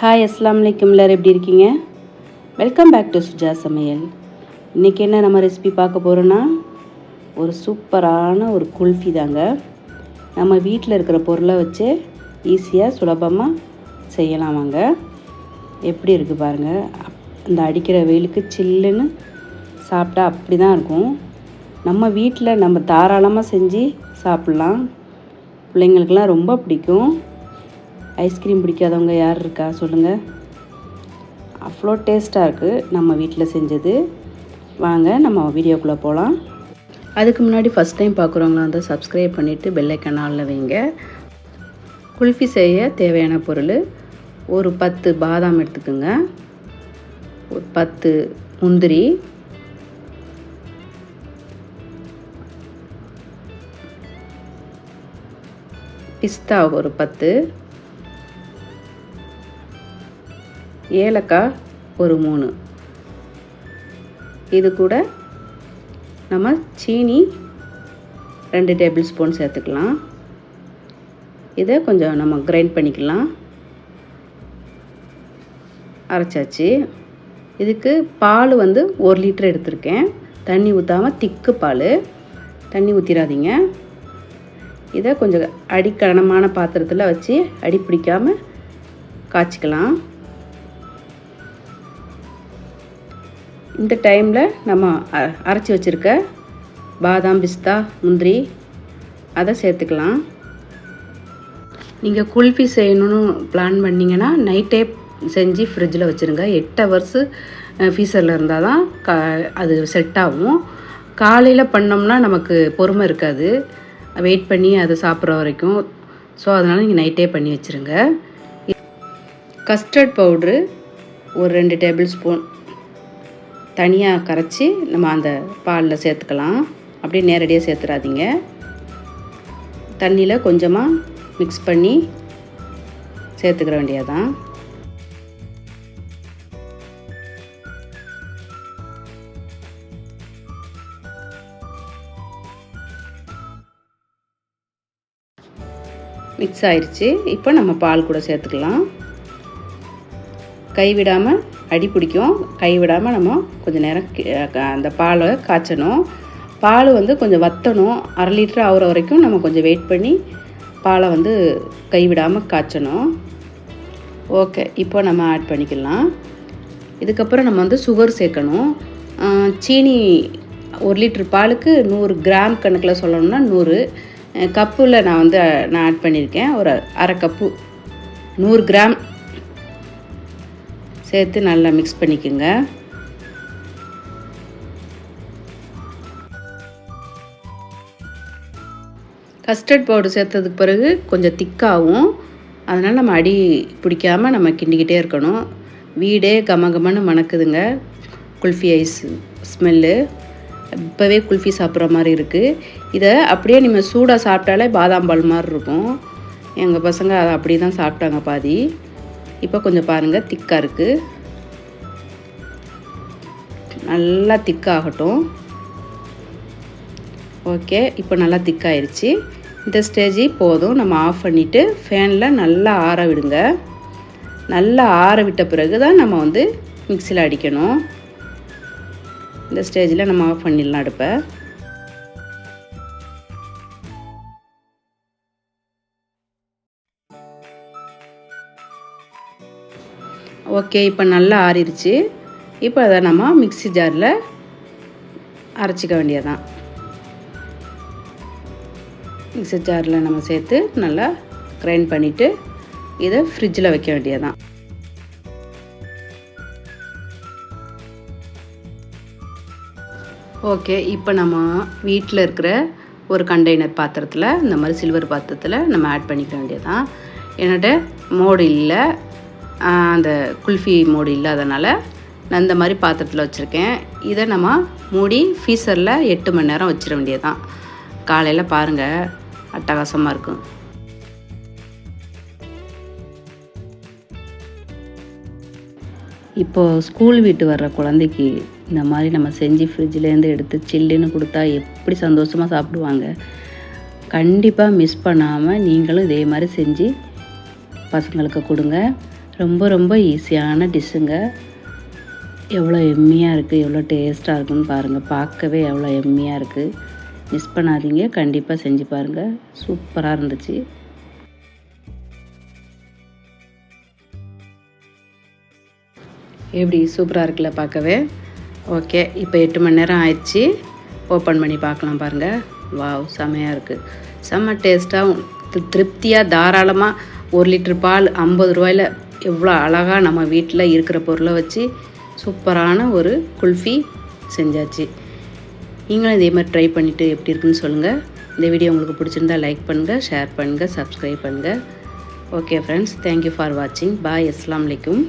Hi அஸ்லாம் வலைக்கம் எல்லாரும் எப்படி இருக்கீங்க? வெல்கம் பேக் டு சுஜா சமையல். இன்றைக்கி என்ன நம்ம ரெசிபி பார்க்க போகிறோன்னா ஒரு சூப்பரான ஒரு குல்ஃபி தாங்க. நம்ம வீட்டில் இருக்கிற பொருளை வச்சு ஈஸியாக சுலபமாக செய்யலாம் வாங்க. எப்படி இருக்குது பாருங்கள் இந்த அடிக்கிற வெயிலுக்கு சில்லுன்னு சாப்பிட்டா அப்படி தான் இருக்கும். நம்ம வீட்டில் நம்ம தாராளமாக செஞ்சு சாப்பிட்லாம். பிள்ளைங்களுக்கெல்லாம் ரொம்ப பிடிக்கும். ஐஸ்கிரீம் பிடிக்காதவங்க யார் இருக்கா? சொல்லுங்கள் அவ்வளோ டேஸ்ட்டாக இருக்குது நம்ம வீட்டில் செஞ்சது. வாங்க நம்ம வீடியோக்குள்ளே போகலாம் அதுக்கு முன்னாடி ஃபஸ்ட் டைம் பார்க்குறவங்களா இருந்தால் சப்ஸ்கிரைப் பண்ணிவிட்டு பெல்லைக்கன் ஆளில் வைங்க. குல்ஃபி செய்ய தேவையான பொருள் ஒரு பத்து பாதாம் எடுத்துக்கோங்க. ஒரு பத்து முந்திரி. பிஸ்தா ஒரு பத்து. ஏலக்காய் ஒரு மூணு. இது கூட நம்ம சீனி ரெண்டு டேபிள் ஸ்பூன் சேர்த்துக்கலாம். இதை கொஞ்சம் நம்ம கிரைண்ட் பண்ணிக்கலாம். அரைச்சாச்சு. இதுக்கு பால் வந்து ஒரு லிட்டர் எடுத்திருக்கேன். தண்ணி ஊற்றாமல் திக்கு பால். தண்ணி ஊற்றிடாதீங்க இதை கொஞ்சம் அடிக்கனமான பாத்திரத்தில் வச்சு அடி பிடிக்காமல் காய்ச்சிக்கலாம். இந்த டைமில் நம்ம அ- அரைச்சி வச்சுருக்க பாதாம் பிஸ்தா முந்திரி அதை சேர்த்துக்கலாம். நீங்கள் குல்ஃபி செய்யணும்னு பிளான் பண்ணிங்கன்னா நைட்டே செஞ்சு ஃப்ரிட்ஜில் வச்சுருங்க. எட்டு ஹவர்ஸு ஃபீஸரில் இருந்தால் தான் கா அது செட் ஆகும். காலையில் பண்ணோம்னா நமக்கு பொறுமை இருக்காது. வெயிட் பண்ணி அதை சாப்பிட்ற வரைக்கும். ஸோ அதனால் நீங்கள் நைட்டே பண்ணி வச்சுருங்க. கஸ்டர்ட் பவுட்ரு ஒரு ரெண்டு டேபிள் ஸ்பூன் தனியாக கரைச்சி நம்ம அந்த பாலில் சேர்த்துக்கலாம். அப்படியே நேரடியாக சேர்த்துறாதீங்க. தண்ணியில் கொஞ்சமாக மிக்ஸ் பண்ணி சேர்த்துக்கிற வேண்டியதான் மிக்ஸ் ஆயிடுச்சு இப்போ நம்ம பால் கூட சேர்த்துக்கலாம். கைவிடாமல் அடி பிடிக்கும். கைவிடாமல் நம்ம கொஞ்சம் நேரம் அந்த பாலை காய்ச்சணும். பால் வந்து கொஞ்சம் வற்றணும் அரை லிட்டர் ஆகிற வரைக்கும் நம்ம கொஞ்சம் வெயிட் பண்ணி பாலை வந்து கைவிடாமல் காய்ச்சணும். ஓகே இப்போ நம்ம ஆட் பண்ணிக்கலாம். இதுக்கப்புறம் நம்ம வந்து சுகர் சேர்க்கணும். சீனி ஒரு லிட்டர் பாலுக்கு நூறு கிராம் கணக்கில் சொல்லணும்னா நூறு. கப்பில் நான் வந்து நான் ஆட் பண்ணியிருக்கேன். ஒரு அரை கப்பு. நூறு கிராம் சேர்த்து நல்லா மிக்ஸ் பண்ணிக்கோங்க. கஸ்டர்ட் பவுடர் சேர்த்ததுக்கு பிறகு கொஞ்சம் திக்காகும் அதனால் நம்ம அடி பிடிக்காம நம்ம கிண்டிக்கிட்டே இருக்கணும். வீடே கம கமன்னு மணக்குதுங்க. Kulfi ice smell. இப்போவே குல்ஃபி சாப்பிட்ற மாதிரி இருக்குது இதை அப்படியே நம்ம சூடாக சாப்பிட்டாலே பாதாம் பால் மாதிரி இருக்கும். எங்கள் பசங்க அதை அப்படி தான் சாப்பிட்டாங்க பாதி. இப்போ கொஞ்சம் பாருங்கள் திக்காக இருக்குது நல்லா திக்காகட்டும். ஓகே இப்போ நல்லா திக்காயிருச்சு. இந்த ஸ்டேஜி போதும் நம்ம ஆஃப் பண்ணிவிட்டு ஃபேனில் நல்லா ஆற விடுங்க. நல்லா ஆற விட்ட பிறகு தான் நம்ம வந்து மிக்சியில் அடிக்கணும். இந்த ஸ்டேஜில் நம்ம ஆஃப் பண்ணிடலாம் அடுப்பை. ஓகே இப்போ நல்லா ஆறிடுச்சு. இப்போ அதை நம்ம மிக்ஸி ஜாரில் அரைச்சிக்க வேண்டியதான் மிக்ஸி ஜாரில் நம்ம சேர்த்து நல்லா கிரைண்ட் பண்ணிவிட்டு இதை ஃப்ரிட்ஜில் வைக்க வேண்டியதான் ஓகே இப்போ நம்ம வீட்டில் இருக்கிற ஒரு கண்டெய்னர் பாத்திரத்தில் இந்த மாதிரி சில்வர் பாத்திரத்தில் நம்ம ஆட் பண்ணிக்க வேண்டியதான் என்னோட மோடு இல்லை. அந்த குல்ஃபி மூடி இல்லாதனால நான் இந்த மாதிரி பாத்திரத்தில் வச்சுருக்கேன். இதை நம்ம மூடி ஃபீசரில் எட்டு மணி நேரம் வச்சிட வேண்டியதுதான். காலையில் பாருங்கள் அட்டகாசமாக இருக்கும். இப்போது ஸ்கூல் விட்டு வர்ற குழந்தைக்கு இந்த மாதிரி நம்ம செஞ்சு ஃப்ரிட்ஜிலேருந்து எடுத்து சில்லுன்னு கொடுத்தா எப்படி சந்தோஷமாக சாப்பிடுவாங்க? கண்டிப்பாக மிஸ் பண்ணாமல் நீங்களும் இதே மாதிரி செஞ்சு பசங்களுக்கு கொடுங்க. ரொம்ப ரொம்ப ஈஸியான டிஷ்ஷுங்க எவ்வளோ எம்மியாக இருக்குது எவ்வளோ டேஸ்ட்டாக இருக்குன்னு பாருங்கள் பார்க்கவே எவ்வளோ எம்மியாக இருக்குது மிஸ் பண்ணாதீங்க. கண்டிப்பாக செஞ்சு பாருங்கள் சூப்பராக இருந்துச்சு. எப்படி சூப்பராக இருக்குல்ல பார்க்கவே? ஓகே இப்போ எட்டு மணி நேரம் ஆயிடுச்சு. ஓப்பன் பண்ணி பார்க்கலாம் பாருங்கள் வாவ் செமையாக இருக்குது செம்ம டேஸ்ட்டாக திருப்தியாக தாராளமாக ஒரு லிட்டர் பால் ஐம்பது ரூபாயில் எவ்வளோ அழகாக நம்ம வீட்டில் இருக்கிற பொருளை வச்சு சூப்பரான ஒரு குல்ஃபி செஞ்சாச்சு. நீங்களும் இதே மாதிரி ட்ரை பண்ணிவிட்டு எப்படி இருக்குன்னு சொல்லுங்கள் இந்த வீடியோ உங்களுக்கு பிடிச்சிருந்தா லைக் பண்ணுங்கள் ஷேர் பண்ணுங்கள் சப்ஸ்கிரைப் பண்ணுங்கள் ஓகே ஃப்ரெண்ட்ஸ் தேங்க்யூ ஃபார் வாட்சிங் பாய் அஸ்லாம் வலைக்கும்